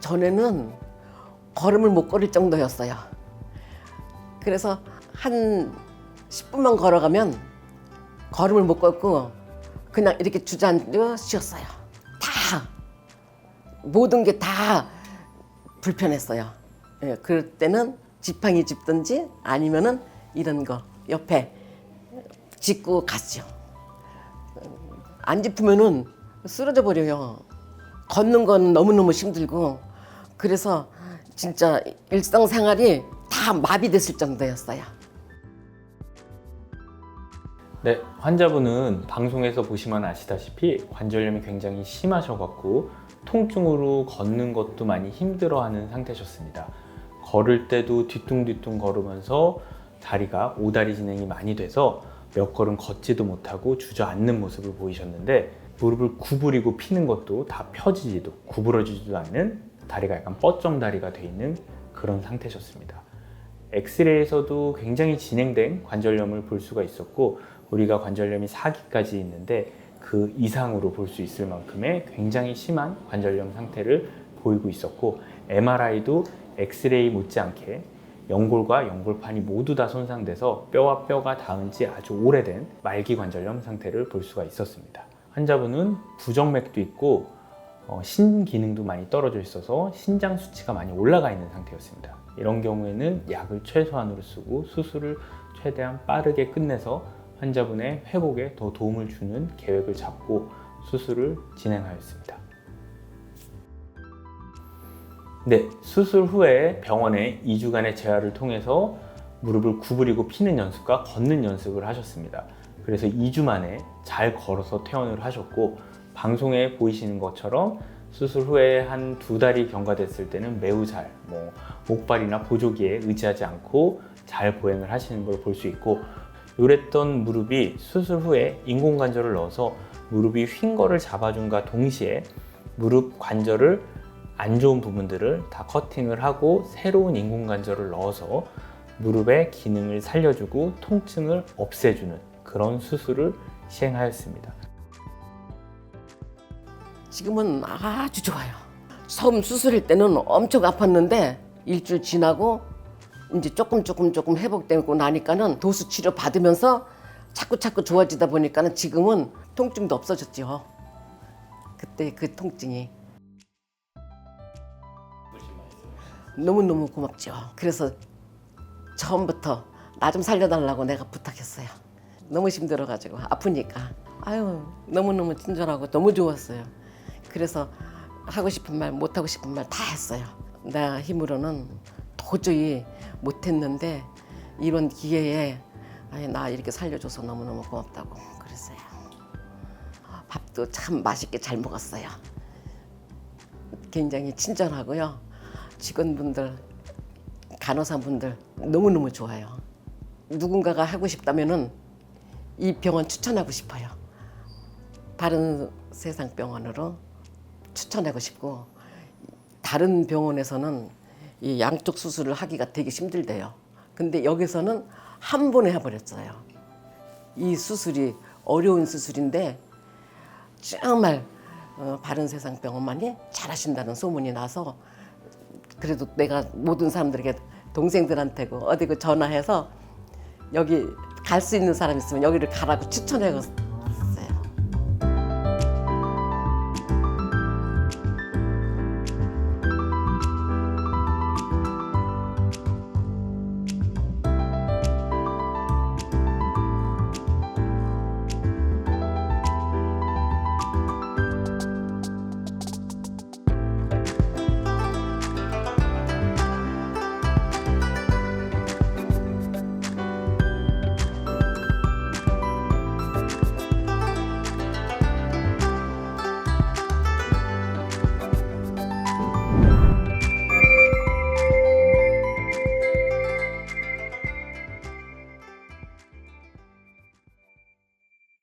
전에는 걸음을 못 걸을 정도였어요. 그래서 한 10분만 걸어가면 걸음을 못 걷고 그냥 이렇게 주저앉아 쉬었어요. 다 모든 게 다 불편했어요. 예, 그럴 때는 지팡이 짚든지 아니면은 이런 거 옆에 짚고 갔죠. 안 짚으면은 쓰러져 버려요. 걷는 건 너무너무 힘들고 그래서 진짜 일상생활이 다 마비됐을 정도였어요. 네, 환자분은 방송에서 보시면 아시다시피 관절염이 굉장히 심하셔갖고 통증으로 걷는 것도 많이 힘들어하는 상태셨습니다. 걸을 때도 뒤뚱뒤뚱 걸으면서 다리가 오다리 진행이 많이 돼서 몇 걸음 걷지도 못하고 주저앉는 모습을 보이셨는데 무릎을 구부리고 피는 것도 다 펴지지도 구부러지지도 않는 다리가 약간 뻗정 다리가 돼 있는 그런 상태셨습니다. 엑스레이에서도 굉장히 진행된 관절염을 볼 수가 있었고 우리가 관절염이 4기까지 있는데 그 이상으로 볼 수 있을 만큼의 굉장히 심한 관절염 상태를 보이고 있었고 MRI도 엑스레이 못지않게 연골과 연골판이 모두 다 손상돼서 뼈와 뼈가 닿은 지 아주 오래된 말기 관절염 상태를 볼 수가 있었습니다. 환자분은 부정맥도 있고 어, 신기능도 많이 떨어져 있어서 신장 수치가 많이 올라가 있는 상태였습니다. 이런 경우에는 약을 최소한으로 쓰고 수술을 최대한 빠르게 끝내서 환자분의 회복에 더 도움을 주는 계획을 잡고 수술을 진행하였습니다. 네, 수술 후에 병원에 2주간의 재활을 통해서 무릎을 구부리고 피는 연습과 걷는 연습을 하셨습니다. 그래서 2주 만에 잘 걸어서 퇴원을 하셨고 방송에 보이시는 것처럼 수술 후에 한 두 달이 경과됐을 때는 매우 잘, 뭐 목발이나 보조기에 의지하지 않고 잘 보행을 하시는 걸 볼 수 있고 요랬던 무릎이 수술 후에 인공관절을 넣어서 무릎이 휜 거를 잡아준과 동시에 무릎 관절을 안 좋은 부분들을 다 커팅을 하고 새로운 인공관절을 넣어서 무릎의 기능을 살려주고 통증을 없애주는 그런 수술을 시행하였습니다. 지금은 아주 좋아요. 처음 수술할 때는 엄청 아팠는데 일주일 지나고 이제 조금 조금 조금 회복되고 나니까는 도수 치료 받으면서 자꾸 자꾸 좋아지다 보니까는 지금은 통증도 없어졌죠. 그때 그 통증이 너무 너무 고맙죠. 그래서 처음부터 나 좀 살려달라고 내가 부탁했어요. 너무 힘들어가지고 아프니까 아유 너무 너무 친절하고 너무 좋았어요. 그래서 하고 싶은 말 못하고 싶은 말 다 했어요. 내 힘으로는 도저히 못했는데 이런 기회에 아니, 나 이렇게 살려줘서 너무너무 고맙다고 그랬어요. 밥도 참 맛있게 잘 먹었어요. 굉장히 친절하고요. 직원분들, 간호사분들 너무너무 좋아요. 누군가가 하고 싶다면은 이 병원 추천하고 싶어요. 다른 세상 병원으로 추천하고 싶고 다른 병원에서는 이 양쪽 수술을 하기가 되게 힘들대요. 근데 여기서는 한 번에 해버렸어요. 이 수술이 어려운 수술인데 정말 어, 바른 세상 병원만이 잘하신다는 소문이 나서 그래도 내가 모든 사람들에게 동생들한테고 어디 그 전화해서 여기 갈 수 있는 사람 있으면 여기를 가라고 추천해